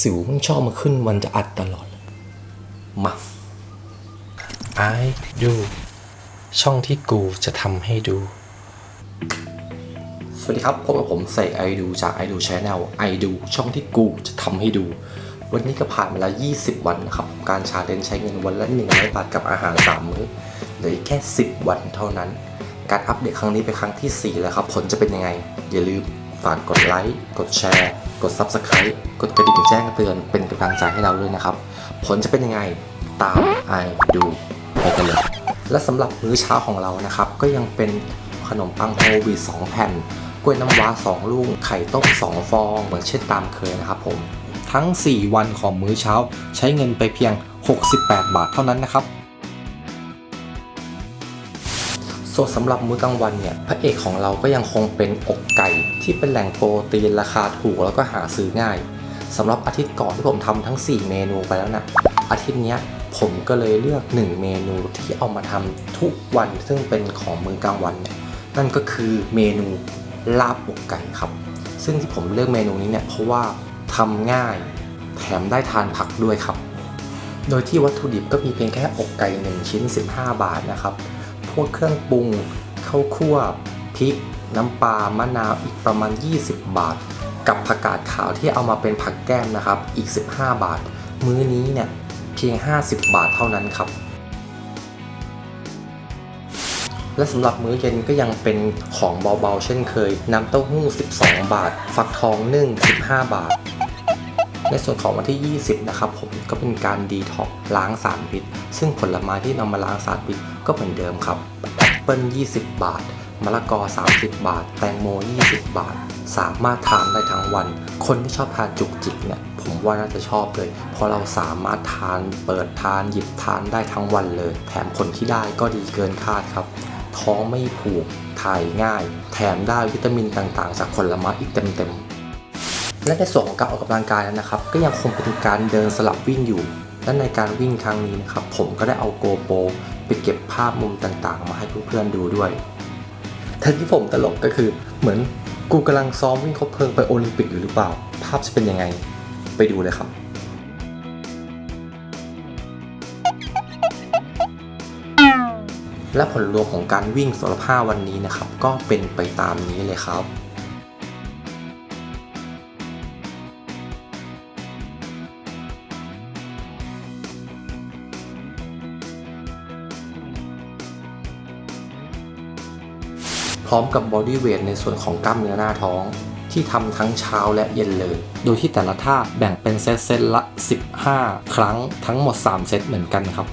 สิวมันชอบมาขึ้นวันจะอัดตลอด มาไอดู ช่องที่กูจะทำให้ดู สวัสดีครับพบกับผมเสกไอดูจากไอดูชแนลไอดูช่องที่กูจะทำให้ดู วันนี้ก็ผ่านมาแล้ว 20 วันนะครับ การชาเลนจ์ใช้เงินวันละ100บาทกับอาหาร 3 มื้อเหลืออีกแค่ 10 วันเท่านั้น การอัปเดตครั้งนี้เป็นครั้งทีสี่ 4 แล้วครับ ผลจะเป็นยังไง อย่าลืมฝากกดไลค์ กดแชร์ กด Subscribe กดกระดิ่งแจ้งเตือนเป็นกำลังใจให้เราด้วยนะครับ ผลจะเป็นยังไงตามไอดูไปกันเลย และสำหรับมื้อเช้าของเรานะครับ ก็ยังเป็นขนมปังโฮลวีต2แผ่น กล้วยน้ำว้า 2 ลูก ไข่ต้ม 2 ฟอง เหมือนเช่นตามเคยนะครับผม ทั้ง 4 วันของมื้อเช้า ใช้เงินไปเพียง 68 บาทเท่านั้นนะครับ ส่วนสำหรับมื้อกลางวันเนี่ยพระเอกของเราก็ยังคงเป็นอกไก่ ที่เป็นแหล่งโปรตีนราคาถูกแล้วก็หาซื้อง่ายสำหรับอาทิตย์ก่อนที่ผมทำทั้ง 4 เมนูไปแล้วนะอาทิตย์นี้ผมก็เลยเลือก 1 เมนูที่เอามาทำทุกวันซึ่งเป็นของมื้อกลางวันเนี่ยนั่นก็คือเมนูลาบอกไก่ครับ ซึ่งที่ผมเลือกเมนูนี้เนี่ยเพราะว่าทำง่ายแถมได้ทานผักด้วยครับ โดยที่วัตถุดิบก็มีเพียงแค่อกไก่ 1 ชิ้น 15 บาทนะครับ วกเครื่องปรุงข้าวคั่วพริก น้ำปลามะนาวอีกประมาณ 20 บาท กับผักกาดขาวที่เอามาเป็นผักแก้มนะครับอีก 15 บาท มื้อนี้เนี่ยเพียง 50 บาทเท่านั้นครับ และสำหรับมื้อเย็นก็ยังเป็นของเบาๆ เช่นเคย น้ำเต้าหู้ 12 บาท ฟักทองนึ่ง 15 บาท ในส่วนของวันที่ 20 นะครับผมก็เป็นการดีท็อกล้างสารพิษ ซึ่งผลไม้ที่นำมาล้างสารพิษก็เหมือนเดิมครับแอปเปิล20 บาทมะละกอ 30 บาท แตงโม 20 บาท สามารถทานได้ทั้งวัน คนที่ชอบทานจุกจิกเนี่ยผมว่าน่าจะชอบเลย เพราะเราสามารถทานเปิดทานหยิบทานได้ทั้งวันเลย แถมผลที่ได้ก็ดีเกินคาดครับ ท้องไม่ผูกถ่ายง่าย แถมได้วิตามินต่างๆ จากผลไม้อีกเต็มๆ และในส่วนของการออกกำลังกายนั้นนะครับ ก็ยังคงเป็นการเดินสลับวิ่งอยู่ และในการวิ่งครั้งนี้นะครับ ผมก็ได้เอาโกโปรไปเก็บภาพมุมต่างๆ มาให้เพื่อนๆดูด้วยแต่ที่ผมตลกก็คือเหมือนกูกำลังซ้อมวิ่งคบเพลิงไปโอลิมปิกอยู่หรือเปล่า ภาพจะเป็นยังไงไปดูเลยครับและผลรวมของการวิ่งสำหรับ5วันนี้นะครับ ก็เป็นไปตามนี้เลยครับ พร้อมกับบอดี้เวทในส่วนของกล้ามเนื้อหน้าท้อง ที่ทำทั้งเช้าและเย็นเลย โดยที่แต่ละท่าแบ่งเป็นเซตเซตละ 15 ครั้งทั้งหมด 3 เซตเหมือนกันครับ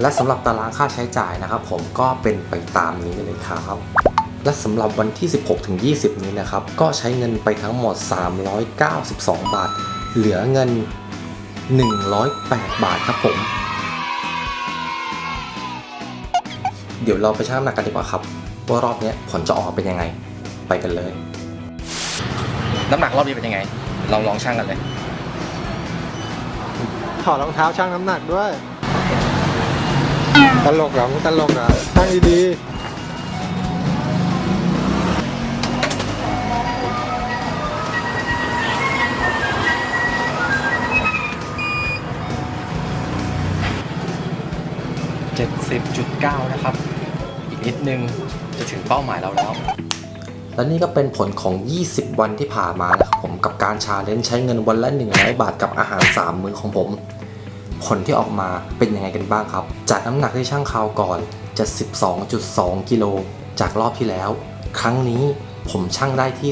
และสำหรับตารางค่าใช้จ่ายนะครับผมก็เป็นไปตามนี้เลยครับ และสำหรับวันที่ 16ถึง20 นี้นะครับ ก็ใช้เงินไปทั้งหมด 392 บาท เหลือเงิน 108 บาทครับผม เดี๋ยวเราไปชั่งน้ำหนักกันดีกว่าครับ ว่ารอบนี้ผลจะออกเป็นยังไง ไปกันเลย น้ำหนักรอบนี้เป็นยังไง เราลองชั่งกันเลย ถอดรองเท้าชั่งน้ำหนักด้วย ตลกเหรอมึงตลกเหรอชั่งดี 70.9 นะครับ อีกนิดนึงจะถึงเป้าหมายเราแล้ว และนี่ก็เป็นผลของ 20 วันที่ผ่านมานะครับผมกับการชาเลนจ์ใช้เงินวันละ 100 บาทกับอาหาร 3 มื้อของผม ผลที่ออกมาเป็นยังไงกันบ้างครับ จากน้ำหนักที่ช่างคราวก่อนจะ 12.2 กิโลจากรอบที่แล้ว ครั้งนี้ผมช่างได้ที่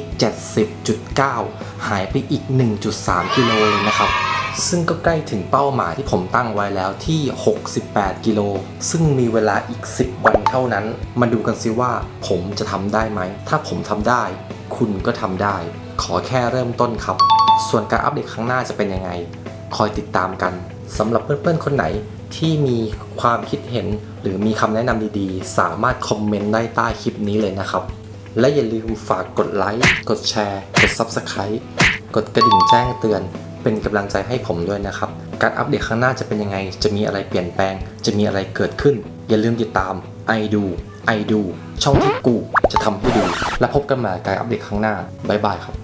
70.9 หายไปอีก 1.3 กิโลเลยนะครับ ซึ่งก็ใกล้ถึงเป้าหมายที่ผมตั้งไว้แล้วที่ 68 กิโล ซึ่งมีเวลาอีก 10 วันเท่านั้น มาดูกันซิว่าผมจะทำได้ไหม ถ้าผมทำได้ คุณก็ทำได้ ขอแค่เริ่มต้นครับ ส่วนการอัปเดตครั้งหน้าจะเป็นยังไง คอยติดตามกันสำหรับเพื่อนๆ คนไหนที่มีความคิดเห็นหรือมีคำแนะนำดีๆ สามารถคอมเมนต์ได้ใต้คลิปนี้เลยนะครับ และอย่าลืมฝากกดไลค์ กดแชร์ กด Subscribe กดกระดิ่งแจ้งเตือน เป็นกำลังใจให้ผมด้วยนะครับ การอัปเดตข้างหน้าจะเป็นยังไง จะมีอะไรเปลี่ยนแปลง จะมีอะไรเกิดขึ้น อย่าลืมติดตามไอดูไอดูช่องที่กูจะทำให้ดู และพบกันใหม่การอัปเดตข้างหน้าบ๊ายบายครับ